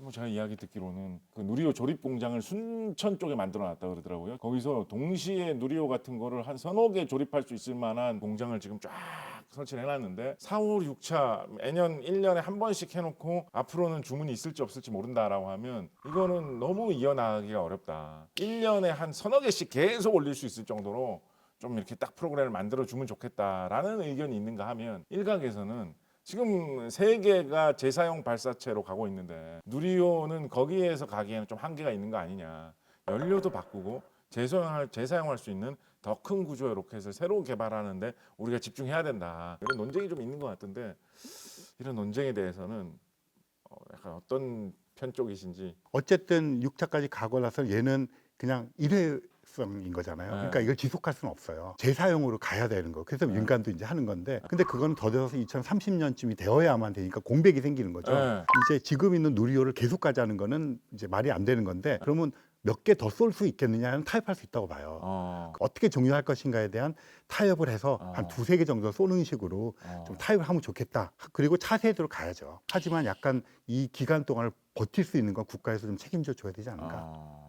뭐 제가 이야기 듣기로는 그 누리호 조립 공장을 순천 쪽에 만들어 놨다 그러더라고요. 거기서 동시에 누리호 같은 거를 한 서너 개 조립할 수 있을 만한 공장을 지금 쫙 설치를 해놨는데 4, 5, 6차 매년 1년에 한 번씩 해놓고 앞으로는 주문이 있을지 없을지 모른다라고 하면 이거는 너무 이어나가기가 어렵다. 1년에 한 서너 개씩 계속 올릴 수 있을 정도로 좀 이렇게 딱 프로그램을 만들어 주면 좋겠다라는 의견이 있는가 하면 일각에서는 지금 세계가 재사용 발사체로 가고 있는데 누리호는 거기에서 가기에는 좀 한계가 있는 거 아니냐. 연료도 바꾸고 재사용할 재사용할 수 있는 더 큰 구조의 로켓을 새로 개발하는데 우리가 집중해야 된다. 이런 논쟁이 좀 있는 것 같은데 이런 논쟁에 대해서는 어, 약간 어떤 편 쪽이신지 어쨌든 6차까지 가고 나서 얘는 그냥 일회 성인 거잖아요. 네. 그러니까 이걸 지속할 수는 없어요. 재사용으로 가야 되는 거. 그래서 네. 민간도 이제 하는 건데, 근데 그건 더뎌서 2030년쯤이 되어야만 되니까 공백이 생기는 거죠. 네. 이제 지금 있는 누리호를 계속 가자는 거는 이제 말이 안 되는 건데, 그러면 몇 개 더 쏠 수 있겠느냐는 타협할 수 있다고 봐요. 어, 어떻게 종료할 것인가에 대한 타협을 해서 어. 한 두세 개 정도 쏘는 식으로 어. 좀 타협을 하면 좋겠다. 그리고 차세대로 가야죠. 하지만 약간 이 기간 동안을 버틸 수 있는 건 국가에서 좀 책임져 줘야 되지 않을까. 어.